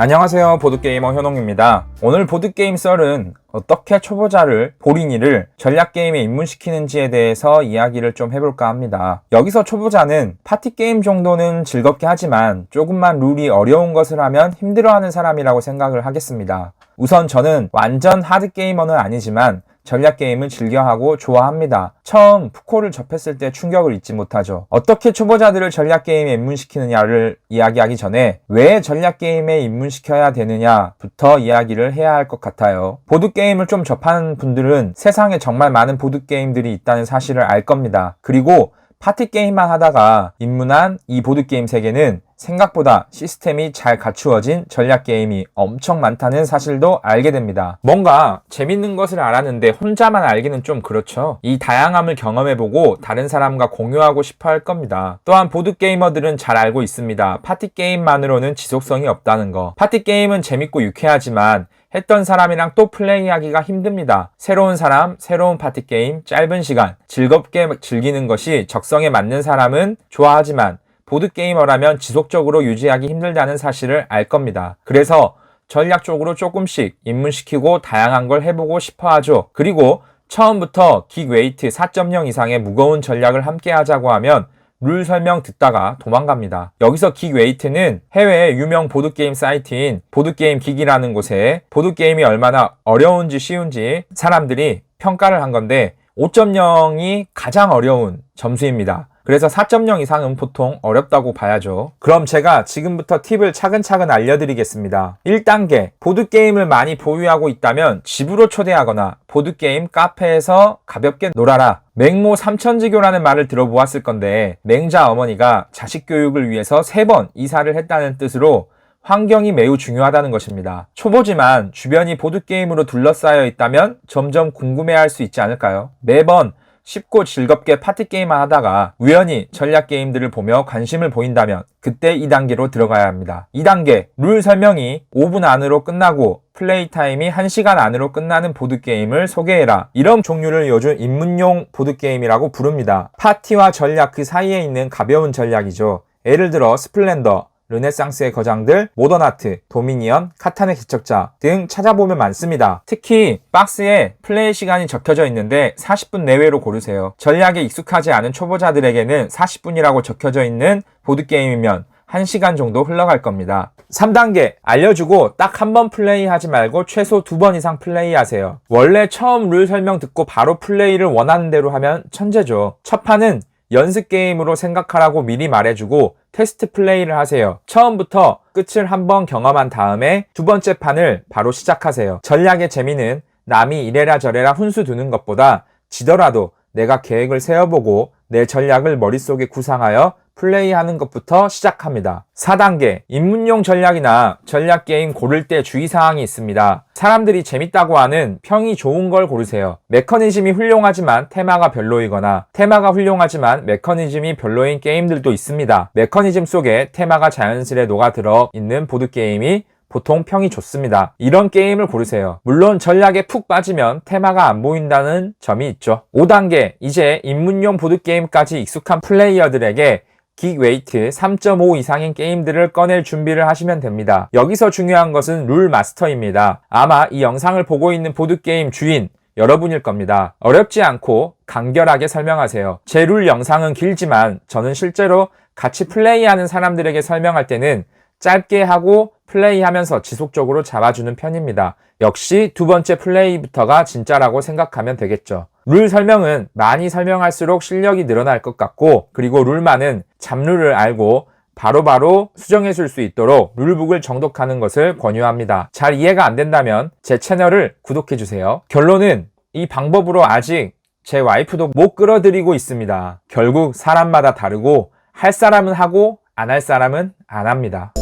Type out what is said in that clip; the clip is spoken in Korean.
안녕하세요 보드게이머 현홍입니다. 오늘 보드게임 썰은 어떻게 초보자를 보린이를 전략게임에 입문시키는지에 대해서 이야기를 좀 해볼까 합니다. 여기서 초보자는 파티게임 정도는 즐겁게 하지만 조금만 룰이 어려운 것을 하면 힘들어하는 사람이라고 생각을 하겠습니다. 우선 저는 완전 하드게이머는 아니지만 전략 게임을 즐겨하고 좋아합니다. 처음 푸코를 접했을 때 충격을 잊지 못하죠. 어떻게 초보자들을 전략 게임에 입문시키느냐를 이야기하기 전에 왜 전략 게임에 입문시켜야 되느냐부터 이야기를 해야 할 것 같아요. 보드 게임을 좀 접한 분들은 세상에 정말 많은 보드 게임들이 있다는 사실을 알 겁니다. 그리고 파티 게임만 하다가 입문한 이 보드 게임 세계는 생각보다 시스템이 잘 갖추어진 전략 게임이 엄청 많다는 사실도 알게 됩니다. 뭔가 재밌는 것을 알았는데 혼자만 알기는 좀 그렇죠. 이 다양함을 경험해보고 다른 사람과 공유하고 싶어 할 겁니다. 또한 보드 게이머들은 잘 알고 있습니다. 파티 게임만으로는 지속성이 없다는 거. 파티 게임은 재밌고 유쾌하지만 했던 사람이랑 또 플레이하기가 힘듭니다. 새로운 사람, 새로운 파티 게임, 짧은 시간, 즐겁게 즐기는 것이 적성에 맞는 사람은 좋아하지만 보드게이머라면 지속적으로 유지하기 힘들다는 사실을 알 겁니다. 그래서 전략적으로 조금씩 입문시키고 다양한 걸 해보고 싶어 하죠. 그리고 처음부터 긱 웨이트 4.0 이상의 무거운 전략을 함께 하자고 하면 룰 설명 듣다가 도망갑니다. 여기서 긱 웨이트는 해외 유명 보드게임 사이트인 보드게임 긱이라는 곳에 보드게임이 얼마나 어려운지 쉬운지 사람들이 평가를 한 건데 5.0이 가장 어려운 점수입니다. 그래서 4.0 이상은 보통 어렵다고 봐야죠. 그럼 제가 지금부터 팁을 차근차근 알려드리겠습니다. 1단계, 보드게임을 많이 보유하고 있다면 집으로 초대하거나 보드게임 카페에서 가볍게 놀아라. 맹모 삼천지교라는 말을 들어보았을 건데 맹자 어머니가 자식 교육을 위해서 3번 이사를 했다는 뜻으로 환경이 매우 중요하다는 것입니다. 초보지만 주변이 보드게임으로 둘러싸여 있다면 점점 궁금해할 수 있지 않을까요? 매번 쉽고 즐겁게 파티게임만 하다가 우연히 전략게임들을 보며 관심을 보인다면 그때 2단계로 들어가야 합니다. 2단계 룰 설명이 5분 안으로 끝나고 플레이 타임이 1시간 안으로 끝나는 보드게임을 소개해라. 이런 종류를 요즘 입문용 보드게임이라고 부릅니다. 파티와 전략 그 사이에 있는 가벼운 전략이죠. 예를 들어 스플렌더, 르네상스의 거장들, 모던아트, 도미니언, 카탄의 개척자 등 찾아보면 많습니다. 특히 박스에 플레이 시간이 적혀져 있는데 40분 내외로 고르세요. 전략에 익숙하지 않은 초보자들에게는 40분이라고 적혀져 있는 보드게임이면 1시간 정도 흘러갈 겁니다. 3단계 알려주고 딱 한 번 플레이 하지 말고 최소 두 번 이상 플레이 하세요. 원래 처음 룰 설명 듣고 바로 플레이를 원하는 대로 하면 천재죠. 첫 판은 연습 게임으로 생각하라고 미리 말해주고 테스트 플레이를 하세요. 처음부터 끝을 한번 경험한 다음에 두 번째 판을 바로 시작하세요. 전략의 재미는 남이 이래라 저래라 훈수 두는 것보다 지더라도 내가 계획을 세워보고 내 전략을 머릿속에 구상하여 플레이하는 것부터 시작합니다. 4단계 입문용 전략이나 전략 게임 고를 때 주의사항이 있습니다. 사람들이 재밌다고 하는 평이 좋은 걸 고르세요. 메커니즘이 훌륭하지만 테마가 별로이거나 테마가 훌륭하지만 메커니즘이 별로인 게임들도 있습니다. 메커니즘 속에 테마가 자연스레 녹아들어 있는 보드게임이 보통 평이 좋습니다. 이런 게임을 고르세요. 물론 전략에 푹 빠지면 테마가 안 보인다는 점이 있죠. 5단계 이제 입문용 보드게임까지 익숙한 플레이어들에게 긱 웨이트 3.5 이상인 게임들을 꺼낼 준비를 하시면 됩니다. 여기서 중요한 것은 룰 마스터입니다. 아마 이 영상을 보고 있는 보드게임 주인 여러분일 겁니다. 어렵지 않고 간결하게 설명하세요. 제 룰 영상은 길지만 저는 실제로 같이 플레이하는 사람들에게 설명할 때는 짧게 하고 플레이하면서 지속적으로 잡아주는 편입니다. 역시 두 번째 플레이부터가 진짜라고 생각하면 되겠죠. 룰 설명은 많이 설명할수록 실력이 늘어날 것 같고 그리고 룰만은 잡룰을 알고 바로바로 바로 수정해 줄 수 있도록 룰북을 정독하는 것을 권유합니다. 잘 이해가 안 된다면 제 채널을 구독해 주세요. 결론은 이 방법으로 아직 제 와이프도 못 끌어들이고 있습니다. 결국 사람마다 다르고 할 사람은 하고 안 할 사람은 안 합니다.